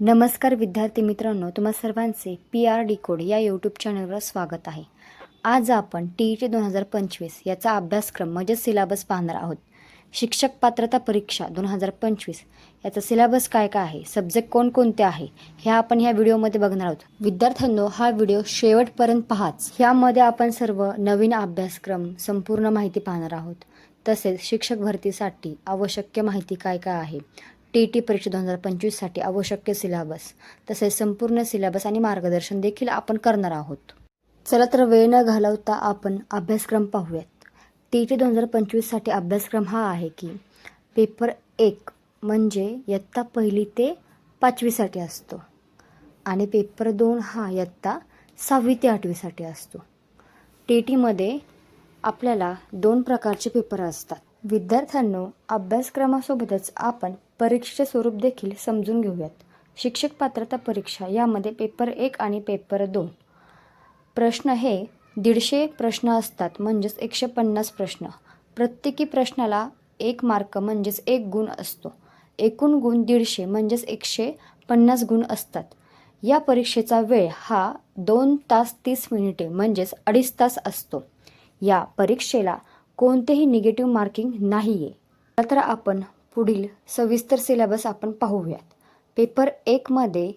नमस्कार विद्यार्थी मित्रांनो तुम्हा सर्वांचे पी आर डी कोड या यूट्यूब चॅनलवर स्वागत आहे. आज आपण टी ई टी दोन हजार पंचवीस याचा अभ्यासक्रम म्हणजेच सिलेबस पाहणार आहोत. शिक्षक पात्रता परीक्षा दोन हजार पंचवीस याचा सिलेबस काय काय आहे सब्जेक्ट कोणकोणते आहे हे आपण ह्या व्हिडिओमध्ये बघणार आहोत. विद्यार्थ्यांनो हा व्हिडिओ शेवटपर्यंत पाहाच. ह्यामध्ये आपण सर्व नवीन अभ्यासक्रम संपूर्ण माहिती पाहणार आहोत. तसेच शिक्षक भरतीसाठी आवश्यक माहिती काय काय आहे टी टी परीक्षा दोन हजार पंचवीससाठी आवश्यक सिलेबस. तसेच संपूर्ण सिलेबस आणि मार्गदर्शन देखील आपण करणार आहोत. चला तर वेळ न घालवता आपण अभ्यासक्रम पाहूयात. टी टी दोन हजार पंचवीससाठी अभ्यासक्रम हा आहे की पेपर एक म्हणजे इयत्ता पहिली ते पाचवीसाठी असतो आणि पेपर दोन हा इयत्ता सहावी ते आठवीसाठी असतो. टी टीमध्ये आपल्याला दोन प्रकारचे पेपर असतात. विद्यार्थ्यांनो अभ्यासक्रमासोबतच आपण परीक्षेचे स्वरूप देखील समजून घेऊयात. शिक्षक पात्रता परीक्षा यामध्ये पेपर एक आणि पेपर दोन. प्रश्न हे दीडशे प्रश्न असतात म्हणजेच एकशे पन्नास प्रश्न. प्रत्येकी प्रश्नाला एक मार्क म्हणजेच एक गुण असतो. एकूण गुण दीडशे म्हणजेच एकशे पन्नास गुण असतात. या परीक्षेचा वेळ हा दोन तास तीस मिनिटे म्हणजेच अडीच तास असतो. या परीक्षेला कोणतेही निगेटिव्ह मार्किंग नाही आहे तर आपण पुढील सविस्तर सिलेबस आपण पाहूयात. पेपर एकमध्ये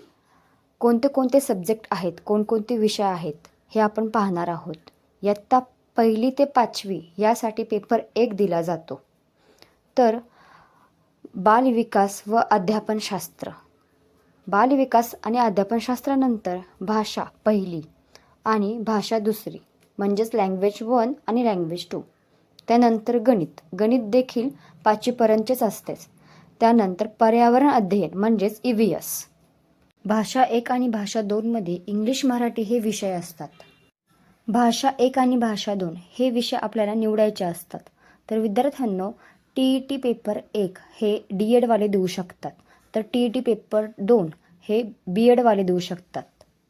कोणते कोणते सब्जेक्ट आहेत कोणकोणते विषय आहेत हे आपण पाहणार आहोत. इयत्ता पहिली ते पाचवी यासाठी पेपर एक दिला जातो. तर बालविकास व अध्यापनशास्त्र. बालविकास आणि अध्यापनशास्त्रानंतर भाषा पहिली आणि भाषा दुसरी म्हणजेच लँग्वेज वन आणि लँग्वेज टू त्यानंतर गणित. गणित देखील पाचवीपर्यंतचेच असतेच. त्यानंतर पर्यावरण अध्ययन म्हणजेच ई व्ही एस भाषा एक आणि भाषा दोनमध्ये इंग्लिश मराठी हे विषय असतात. भाषा एक आणि भाषा दोन हे विषय आपल्याला निवडायचे असतात. तर विद्यार्थ्यांनो टी ई टी पेपर एक हे डी एडवाले देऊ शकतात. तर टी ई टी पेपर दोन हे बी एडवाले देऊ शकतात.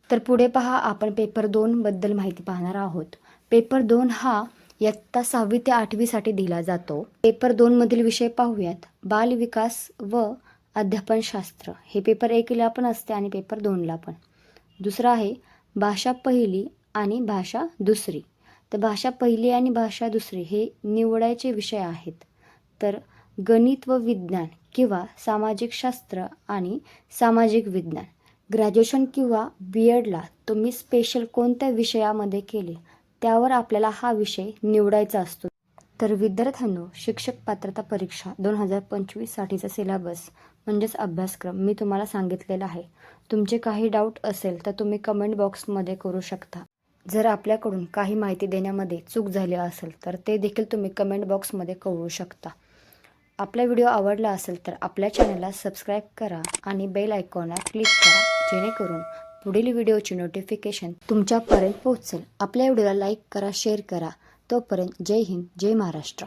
तर पुढे पहा आपण पेपर दोनबद्दल माहिती पाहणार आहोत. पेपर दोन हा इयत्ता सहावी ते आठवीसाठी दिला जातो. पेपर दोनमधील विषय पाहूयात. बालविकास व अध्यापनशास्त्र हे पेपर एकला पण असते आणि पेपर दोनला पण. दुसरं आहे भाषा पहिली आणि भाषा दुसरी. तर भाषा पहिली आणि भाषा दुसरी हे निवडायचे विषय आहेत. तर गणित व विज्ञान किंवा सामाजिक शास्त्र आणि सामाजिक विज्ञान. ग्रॅज्युएशन किंवा बी एडला तुम्ही स्पेशल कोणत्या विषयामध्ये केले? त्यावर आपल्याला हा विषय निवडायचा असतो. तर विद्यार्थ्यांनो शिक्षक पात्रता परीक्षा दोन हजार पंचवीससाठीचा सिलेबस म्हणजेच अभ्यासक्रम मी तुम्हाला सांगितलेला आहे. तुमचे काही डाऊट असेल तर तुम्ही कमेंट बॉक्समध्ये करू शकता. जर आपल्याकडून काही माहिती देण्यामध्ये चूक झाली असेल तर ते देखील तुम्ही कमेंट बॉक्समध्ये कळवू शकता. आपला व्हिडिओ आवडला असेल तर आपल्या चॅनलला सबस्क्राईब करा आणि बेल आयकॉनला क्लिक करा जेणेकरून पुढील व्हिडिओची नोटिफिकेशन तुमच्यापर्यंत पोहोचेल. आपल्या व्हिडिओला लाईक करा शेअर करा. तोपर्यंत जय हिंद जय महाराष्ट्र.